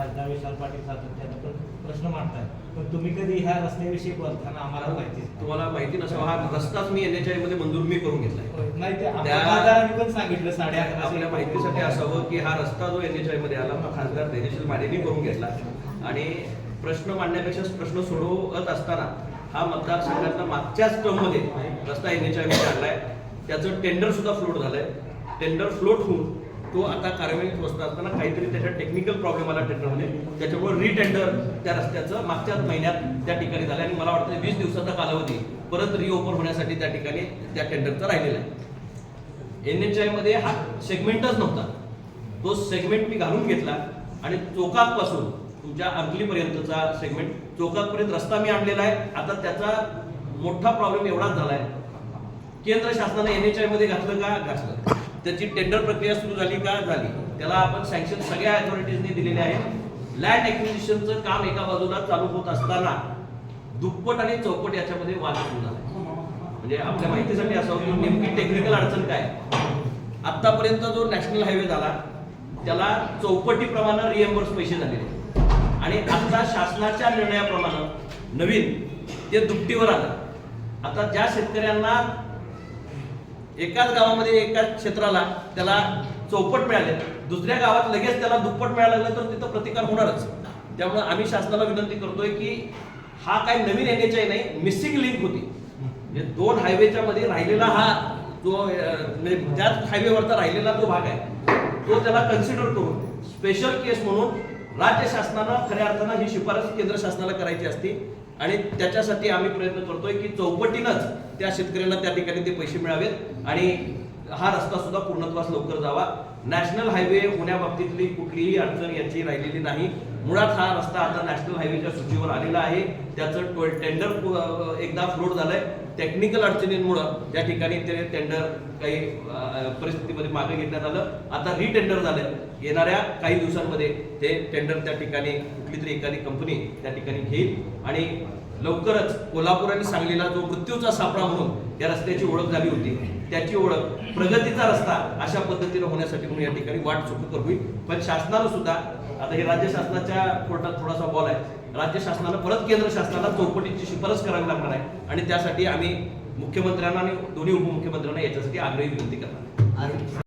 खासदार विशाल पाटील सातत्यानं पण प्रश्न मांडताय पण तुम्ही कधी ह्या रस्त्याविषयी बोलताना आम्हाला माहिती तुम्हाला माहिती नसावं. हा रस्ताच मी एनमध्ये मंजूर मी करून घेतलाय. नाही ते खासदारांनी पण सांगितलं साडे अकराशे आपल्या माहितीसाठी असावं की हा रस्ता जो एन एच मध्ये आला हा खासदार धैर्यशील मानेनी करून घेतला. आणि प्रश्न मांडण्यापेक्षा प्रश्न सोडवत असताना हा मतदारसंघातला मागच्याच टर्ममध्ये रस्ता एन एच मध्ये आणलाय. त्याचं टेंडर सुद्धा फ्लोट झालंय. टेंडर फ्लोट होऊन तो आता कार्यवाहीत बसत असताना काहीतरी त्याच्या टेक्निकल प्रॉब्लेम आला टेंडरमध्ये त्याच्यामुळे रिटेंडर त्या रस्त्याचं मागच्याच महिन्यात त्या ठिकाणी झालं आणि मला वाटतं वीस दिवसाचा कालावधी परत रिओपन होण्यासाठी त्या ठिकाणी त्या टेंडरचा राहिलेला आहे. एन एच आयमध्ये हा सेगमेंटच नव्हता. तो सेगमेंट मी घालून घेतला आणि चोकाकपासून तुमच्या अंकलीपर्यंतचा सेगमेंट चोकाकपर्यंत रस्ता मी आणलेला आहे. आता त्याचा मोठा प्रॉब्लेम एवढाच झालाय. केंद्र शासनाने एन एच आयमध्ये घातलं का? घातलं. त्याची टेंडर प्रक्रिया सुरू झाली का? झाली. त्याला आपण सँक्शन सगळ्या अथॉरिटीजनी दिलेले आहे लँड ॲक्विजिशनचं काम एका बाजूला चालू होत असताना दुप्पट आणि चौपट याच्यामध्ये वाद सुरू झाला. म्हणजे आपल्या माहितीसाठी असं की नेमकी टेक्निकल अडचण काय? आत्तापर्यंत जो नॅशनल हायवे झाला त्याला चौपटीप्रमाणे रिएम्बर्स पैसे झालेले. आणि आता शासनाच्या निर्णयाप्रमाणे नवीन ते दुपटीवर आलं. आता ज्या शेतकऱ्यांना एकाच गावामध्ये एकाच क्षेत्राला त्याला चौपट मिळाले. दुसऱ्या गावात लगेच त्याला दुप्पट मिळायला लागलं तर तिथं प्रतिकार होणारच. त्यामुळे आम्ही शासनाला विनंती करतोय की हा काही नवीन एन एच आय नाही मिसिंग लिंक होती. म्हणजे दोन हायवेच्या मध्ये राहिलेला हा जो म्हणजे त्याच हायवेवरचा राहिलेला जो भाग आहे तो त्याला कन्सिडर करून स्पेशल केस म्हणून राज्य शासनानं खऱ्या अर्थानं ही शिफारस केंद्र शासनाला करायची असती. आणि त्याच्यासाठी आम्ही प्रयत्न करतोय की चौपटीनंच त्या शेतकऱ्यांना त्या ठिकाणी ते पैसे मिळावेत आणि हा रस्ता सुद्धा पूर्णत्वास लवकर जावा. नॅशनल हायवे होण्याबाबतीतली कुठलीही अडचण याची राहिलेली नाही. मुळात हा रस्ता आता नॅशनल हायवेच्या सूचीवर आलेला आहे. त्याचं टो- टेंडर एकदा फ्लोट झालंय. टेक्निकल अडचणींमुळं त्या ठिकाणी ते टेंडर काही परिस्थितीमध्ये मागे घेण्यात आलं. आता रिटेंडर झालं. येणाऱ्या काही दिवसांमध्ये ते टेंडर त्या ठिकाणी कुठली तरी एखादी कंपनी त्या ठिकाणी घेईल. आणि लवकरच कोल्हापूर आणि सांगलीला जो मृत्यूचा सापळा म्हणून या रस्त्याची ओळख झाली होती. त्याची ओळख प्रगतीचा रस्ता अशा पद्धतीने होण्यासाठी म्हणून या ठिकाणी वाट सुखकर होईल पण शासनाला सुद्धा आता हे राज्य शासनाच्या कोर्टात थोडासा बॉल आहे. राज्य शासनाला परत केंद्र शासनाला चौकटीची शिफारस करावी लागणार आहे. आणि त्यासाठी आम्ही मुख्यमंत्र्यांना आणि दोन्ही उपमुख्यमंत्र्यांना याच्यासाठी आग्रही विनंती करणार